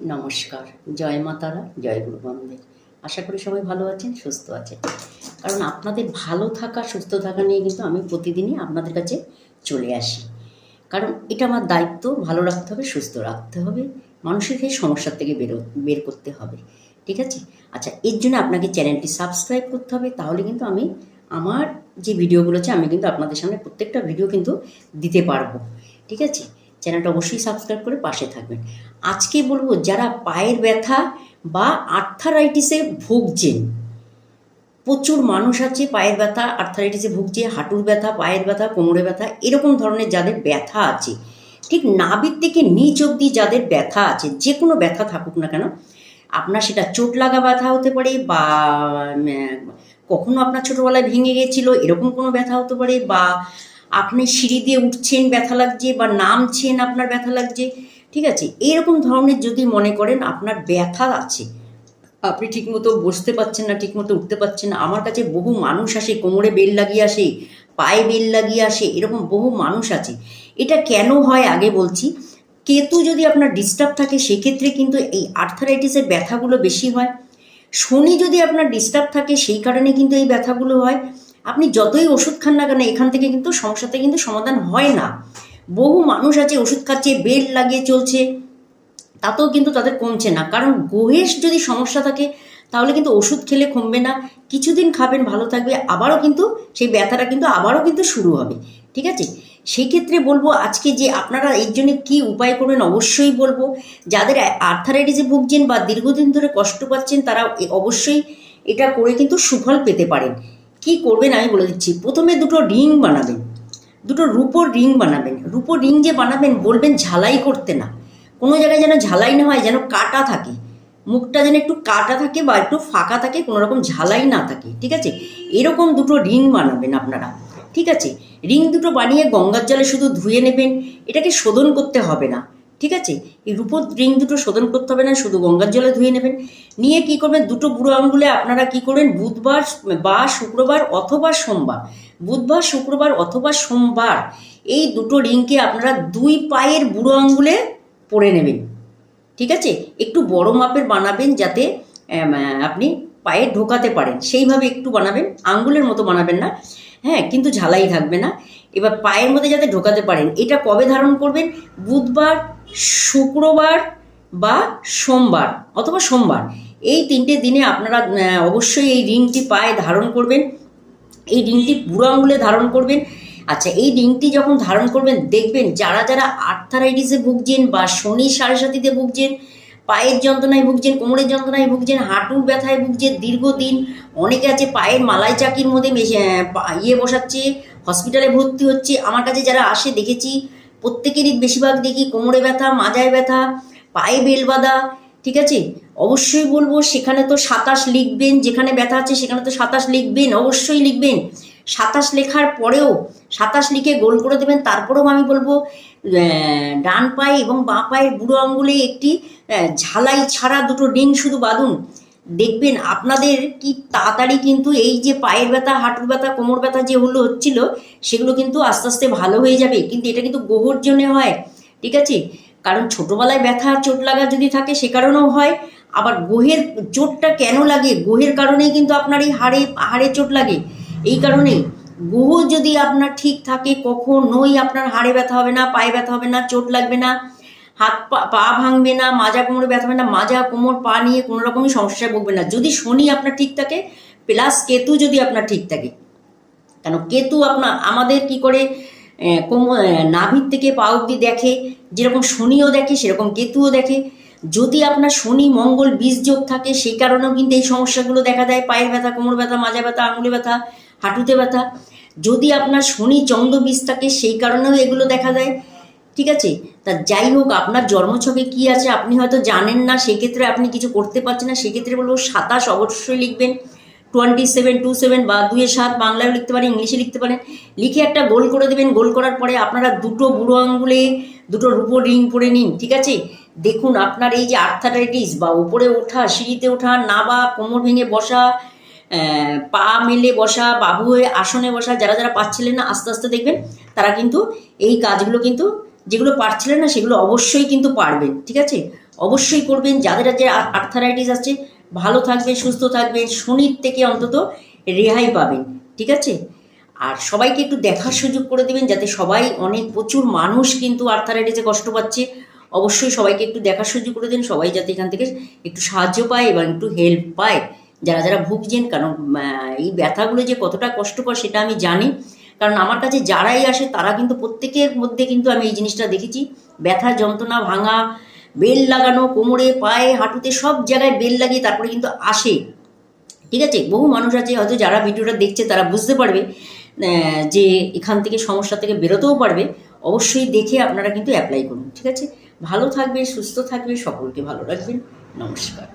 নমস্কার। জয় মা তারা, জয় গুরু বন্দে আশা করি সবাই ভালো আছেন, সুস্থ আছেন। কারণ আপনাদের ভালো থাকা, সুস্থ থাকা নিয়ে কিন্তু আমি প্রতিদিনই আপনাদের কাছে চলে আসি। কারণ এটা আমার দায়িত্ব, ভালো রাখতে হবে, সুস্থ রাখতে হবে। মানুষের এই সমস্যার থেকে বেরো, বের করতে হবে। ঠিক আছে? আচ্ছা এর জন্য আপনাকে চ্যানেলটি সাবস্ক্রাইব করতে হবে। তাহলে কিন্তু আমি, আমার যে ভিডিওগুলো আছে, আমি কিন্তু আপনাদের সামনে প্রত্যেকটা ভিডিও কিন্তু দিতে পারব। ঠিক আছে? চ্যানেলটা অবশ্যই সাবস্ক্রাইব করে পাশে থাকবেন। আজকে বলব যারা পায়ের ব্যথা বা আর্থারাইটিসে ভুগছেন, প্রচুর মানুষ আছে পায়ের ব্যথা, আর্থারাইটিসে ভুগছে, হাঁটুর ব্যথা, পায়ের ব্যথা কোমরে ব্যথা, এরকম ধরনের যাদের ব্যথা আছে, ঠিক নাভির থেকে নিচ অবধি যাদের ব্যথা আছে, যে কোনো ব্যথা থাকুক না কেন, আপনার সেটা চোট লাগা ব্যথা হতে পারে বা কখনো আপনার ছোটোবেলায় ভেঙে গেছিল এরকম কোনো ব্যথা হতে পারে বা আপনি সিঁড়ি দিয়ে উঠছেন, ব্যথা লাগছে বা নামছেন, আপনার ব্যথা লাগছে, ঠিক আছে? এইরকম ধরনের যদি মনে করেন আপনার ব্যথা আছে, আপনি ঠিকমতো বসতে পারছেন না, ঠিকমতো উঠতে পারছেন না, আমার কাছে বহু মানুষ আসে, কোমরে বেল লাগিয়ে আসে, পায়ে বেল লাগিয়ে আসে, এরকম বহু মানুষ আছে। এটা কেন হয় আগে বলছি, কেতু যদি আপনার ডিস্টার্ব থাকে, সেক্ষেত্রে কিন্তু এই আর্থারাইটিসের ব্যথাগুলো বেশি হয়। শনি যদি আপনার ডিস্টার্ব থাকে, সেই কারণে কিন্তু এই ব্যথাগুলো হয়। আপনি যতই ওষুধ খান না কেন, এখান থেকে কিন্তু সমস্যাতে কিন্তু সমাধান হয় না। বহু মানুষ আছে, ওষুধ খাচ্ছে বেল লাগিয়ে চলছে, তাতেও কিন্তু তাদের কমছে না। কারণ গোহেশ যদি সমস্যা থাকে, তাহলে কিন্তু ওষুধ খেলে কমবে না। কিছুদিন খাবেন, ভালো থাকবে, আবারও কিন্তু সেই ব্যথাটা কিন্তু আবারও কিন্তু শুরু হবে। ঠিক আছে? সেই ক্ষেত্রে বলব আজকে যে আপনারা এর জন্য কী উপায় করবেন, অবশ্যই বলব। যাদের আর্থারাইটিসে ভুগছেন বা দীর্ঘদিন ধরে কষ্ট পাচ্ছেন, তারা অবশ্যই এটা করে কিন্তু সুফল পেতে পারেন। কি করবেন আমি বলে দিচ্ছি। প্রথমে দুটো রিং বানাবেন। দুটো রূপোর রিং বানাবেন। রূপোর রিং যে বানাবেন বলবেন ঝালাই করতে না। কোনো জায়গায় যেন ঝালাই না হয়, যেন কাটা থাকে। মুখটা যেন একটু কাটা থাকে বা একটু ফাঁকা থাকে, কোনো রকম ঝালাই না থাকে, ঠিক আছে? এরকম দুটো রিং বানাবেন আপনারা, ঠিক আছে? রিং দুটো বানিয়ে গঙ্গার জলে শুধু ধুয়ে নেবেন। এটাকে শোধন করতে হবে না। ঠিক আছে? এই রূপোর রিং দুটো শোধন করতে হবে না, শুধু গঙ্গার জলে ধুয়ে নেবেন। নিয়ে কি করবেন? দুটো বুড়ো আঙ্গুলে আপনারা কি করবেন? বুধবার, বা শুক্রবার অথবা সোমবার। বুধবার, শুক্রবার অথবা সোমবার এই দুটো রিংকে আপনারা দুই পায়ের বুড়ো আঙ্গুলে পরে নেবেন। ঠিক আছে? একটু বড় মাপের বানাবেন যাতে আপনি পায়ে ঢোকাতে পারেন। সেইভাবে একটু বানাবেন। আঙ্গুলের মতো বানাবেন না। হ্যাঁ কিন্তু ঝালাই থাকবে না। এবার পায়ের মধ্যে যাতে ঢোকাতে পারেন। এটা কবে ধারণ করবেন? বুধবার শুক্রবার বা সোমবার অথবা সোমবার। এই তিনটে দিনে আপনারা অবশ্যই এই রিংটি পায়ে ধারণ করবেন। এই রিংটি বুড়ো আঙুলে ধারণ করবেন। আচ্ছা এই রিংটি যখন ধারণ করবেন, দেখবেন যারা যারা আর্থারাইটিসে ভুগছেন বা শনি সাড়ে ভুগছেন, পায়ের যন্ত্রণায় ভুগছেন, কোমরের যন্ত্রণায় ভুগছেন, হাঁটুর ব্যথায় ভুগছেন, দীর্ঘদিন অনেকে আছে পায়ের মালাই চাকির মধ্যে ইয়ে বসাচ্ছে, হসপিটালে ভর্তি হচ্ছে। আমার কাছে যারা আসে, দেখেছি প্রত্যেকেরই বেশিরভাগ দেখি কোমরে ব্যথা, মাজায় ব্যথা, পায়ে বেল বাঁধা, ঠিক আছে? অবশ্যই বলব সেখানে তো সাতাশ লিখবেন, যেখানে ব্যথা আছে সেখানে তো সাতাশ লিখবেন, অবশ্যই লিখবেন। সাতাশ লেখার পরেও সাতাশ লিখে গোল করে দেবেন, তারপরেও আমি বলব ডান পায়ে এবং বাঁ পায়ের বুড়ো আঙ্গুলে একটি ঝালাই ছাড়া দুটো রিং শুধু বাঁধুন। দেখবেন আপনাদের কি তাড়াতাড়ি কিন্তু এই যে পায়ের ব্যথা, হাঁটুর ব্যথা, কোমর ব্যথা যে যেগুলো হচ্ছিল, সেগুলো কিন্তু আস্তে আস্তে ভালো হয়ে যাবে। কিন্তু এটা কিন্তু গোহর জন্য হয়, ঠিক আছে? কারণ ছোটোবেলায় ব্যথা, চোট লাগা যদি থাকে সে কারণেও হয়। আবার গোহের চোটটা কেন লাগে? গোহের কারণেই কিন্তু আপনার এই হাড়ে হাড়ে চোট লাগে। এই কারণেই গোহ যদি আপনার ঠিক থাকে, কখনোই আপনার হাড়ে ব্যথা হবে না, পায়ে ব্যথা হবে না, চোট লাগবে না। হাত পা পা ভাঙবে না মাজা কোমরে ব্যথা হবে না মাজা কোমর পা নিয়ে কোনো রকমই সমস্যায় ভুগবে না। যদি শনি আপনার ঠিক থাকে প্লাস কেতু যদি আপনার ঠিক থাকে কেন কেতু আপনার আমাদের কি করে আহ, কোম- নাভির থেকে পা অব্দি দেখে যেরকম শনিও দেখে সেরকম কেতুও দেখে। যদি আপনার শনি মঙ্গল বীজ যোগ থাকে সেই কারণেও কিন্তু এই সমস্যাগুলো দেখা দেয়। পায়ের ব্যথা কোমর ব্যথা মাজা ব্যথা আঙুলে ব্যথা হাঁটুতে ব্যথা। যদি আপনার শনি চন্দ্র বীজ থাকে সেই কারণেও এগুলো দেখা দেয়। ঠিক আছে? তা যাই হোক, আপনার জন্মছকে কি আছে আপনি হয়তো জানেন না, সেক্ষেত্রে আপনি কিছু করতে পারছেন না, সেক্ষেত্রে বলব সাতাশ অবশ্যই লিখবেন। টোয়েন্টি সেভেন টু সেভেন বা দুয়ে সাত বাংলায় লিখতে পারেন, ইংলিশে লিখতে পারেন। লিখে একটা গোল করে দেবেন, গোল করার পরে আপনারা দুটো বুড়ো আঙ্গুলে, দুটো রূপো রিং পরে নিন, ঠিক আছে? দেখুন, আপনার এই যে আর্থারাইটিস বা উপরে ওঠা, সিঁড়িতে ওঠা, নাবা, কোমর ভেঙে বসা পা মেলে বসা, বাবু হয়ে আসনে বসা, যারা যারা পাচ্ছিলেন না, আস্তে আস্তে দেখবেন, তারা কিন্তু এই কাজগুলো কিন্তু যেগুলো পারছিলেন না, সেগুলো অবশ্যই কিন্তু পারবেন, ঠিক আছে? অবশ্যই করবেন, যাদের যে আর্থারাইটিস আছে, ভালো থাকবে সুস্থ থাকবে শনির থেকে অন্তত রেহাই পাবেন, ঠিক আছে? আর সবাইকে একটু দেখার সুযোগ করে দেবেন, যাতে সবাই অনেক প্রচুর মানুষ কিন্তু আর্থারাইটিসে কষ্ট পাচ্ছে। অবশ্যই সবাইকে একটু দেখার সুযোগ করে দিন, সবাই যাতে এখান থেকে একটু সাহায্য পায় এবং একটু হেল্প পায়। যারা যারা ভুগছেন, কারণ এই ব্যথাগুলো যে কতটা কষ্টকর সেটা আমি জানি। কারণ আমার কাছে যারাই আসে, তারা কিন্তু প্রত্যেকের মধ্যে কিন্তু আমি এই জিনিসটা দেখেছি। ব্যথা যন্ত্রণা ভাঙা, বেল লাগানো, কোমরে, পায়ে, হাঁটুতে সব জায়গায় বেল লাগিয়ে তারপরে কিন্তু আসে। ঠিক আছে? বহু মানুষ আছে হয়তো যারা ভিডিওটা দেখছে, তারা বুঝতে পারবে যে এখান থেকে সমস্যা থেকে বেরোতেও পারবে। অবশ্যই দেখে আপনারা কিন্তু অ্যাপ্লাই করুন। ঠিক আছে? ভালো থাকবে, সুস্থ থাকবে, সকলকে ভালো রাখবেন। নমস্কার।